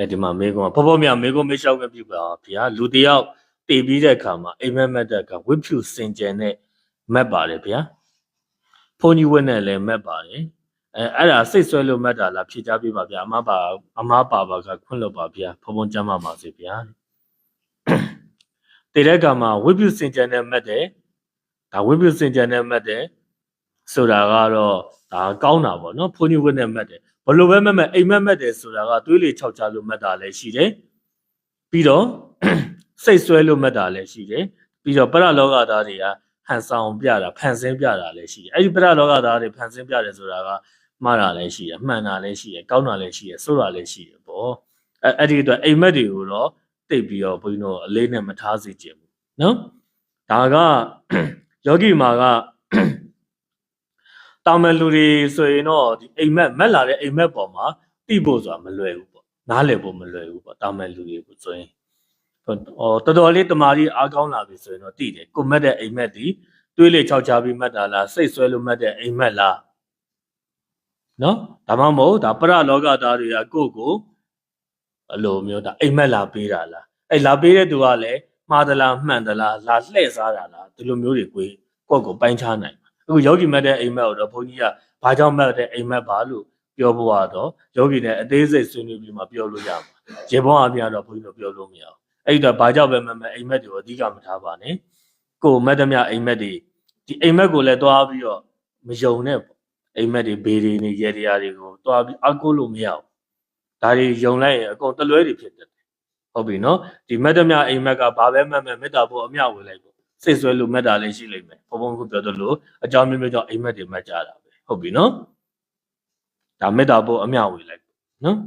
အဲဒီမှာမေကွန်ဖောဖောမြမေကွန်မေလျှောက်ပဲပြုပါဗျာလူတယောက်တည်ပြီးတဲ့အခါမှာအိမ်မက်မက်တဲ့အခါဝိဖြူစင်ကြယ်နဲ့မက်ပါတယ်ဗျာဖုန်ကြီးဝက်နဲ့လည်းမက်ပါတယ်အဲအဲ့ဒါစိတ်ဆွဲလို့မက်တာလားဖြေချပေးပါဗျာအမပါအမပါပါကခွင့်လို့ပါဗျာဖုံဖုံကျမ်းပါပါစေဗျာတည်တဲ့အခါမှာဝိဖြူစင်ကြယ်နဲ့မက်တယ်ဒါဝိဖြူစင်ကြယ်နဲ့မက်တယ်ဆိုတာကတော့ဒါကောင်းတာပေါ့နော်ဖုန်ကြီးဝက်နဲ့မက်တယ်ဘ လို့ပဲမက်မက်အိမ်မက်မက်တယ်ဆိုတာကသွေးလေခြောက်ချလို့မက်တာလည်းရှိတယ်ပြီးတော့စိတ်ဆွဲလို့မက်တာလည်းရှိတယ်ပြီးတော့ပရလောကသားတွေကဟန်ဆောင်ပြတာဖန်ဆင်းပြတာလည်းရှိတယ်အဲ့ဒီပရလောကသားတွေဖန်ဆင်းပြတယ်ဆိုတာကမှားတာလည်းရှိတယ်မှန်တာလည်းရှိတယ်ကောင်းတာလည်းရှိတယ်ဆိုးတာလည်းရှိတယ်ပေါ့အဲ့အဲ့ဒီအတွက်အိမ်မက်တွေကိုတော့တိတ်ပြီးတော့ဘုန်းကြီးတို့အလေးနဲ့မထားစေချင်ဘူးနော်ဒါကယောဂီမာက တာမန်လူတွေဆိုရင်တော့ဒီအိမ်မက်မက်လာတဲ့အိမ်မက်ပေါ်မှာတိဖို့ဆိုတာမလွယ်ဘူးပေါ့နားလည်ဖို့မလွယ်ဘူးပေါ့တာမန်လူတွေကိုဆိုရင်ဟောတော်တော်လေးတမာကြီးအားကောင်းလာပြီဆိုရင်တော့တိတယ်ကိုမက်တဲ့အိမ်မက်ဒီတွေးလေချောက်ချပြီးမက်တာလားစိတ်ဆွဲလို့မက်တဲ့အိမ်မက်လားနော်ဒါမှမဟုတ်ဒါပရလောကသားတွေကကိုယ့်ကိုအလိုမျိုးဒါအိမ်မက်လာပေးတာလားအဲ့လာပေးတဲ့သူကလည်းမှားသလားမှန်သလားလာလှည့်စားတာလားဒီလိုမျိုးတွေကိုယ့်ကိုယ်ကိုပိုင်းခြားနိုင် အခုယောဂီမတ်တဲ့အိမ်မက်ကိုတော့ဘုန်းကြီးကဘာကြောင့်မတ်တဲ့အိမ်မက်ပါလို့ပြောဖို့ကတော့ယောဂီနဲ့အသေးစိတ်ဆွေးနွေးပြီးမှပြောလို့ရမှာရေဘောအမြတော့ဘုန်းကြီးတို့ပြောလို့မရအောင်အဲ့ဒီတော့ဘာကြောင့်ပဲမမတ်အိမ်မက်တွေကိုအဓိကမထားပါနဲ့ကိုယ်မတ်သမျှအိမ်မက်တွေဒီအိမ်မက်ကိုလည်းတွားပြီးတော့မယုံနဲ့ပေါ့အိမ်မက်တွေဘေးတွေနေရေတရားတွေကိုတွားပြီးအကုလို့မရအောင်ဒါတွေယုံလိုက်ရင်အကုန်တလွဲတွေဖြစ်တယ်ဟုတ်ပြီနော်ဒီမတ်သမျှအိမ်မက်ကဘာပဲမတ်မတ်မေတ္တာဖို့အမြဝေလိုက်ပေါ့ စိတ်ဆွဲလို့မက်တာလည်းရှိလိမ့်မယ်ဘုံဘုံခုပြောသလိုအကြောင်းမျိုးမျိုးကြောင့်အိမ်မက်တွေမက်ကြတာပဲဟုတ်ပြီနော်ဒါမေတ္တာပို့အမျှဝေလိုက်နော်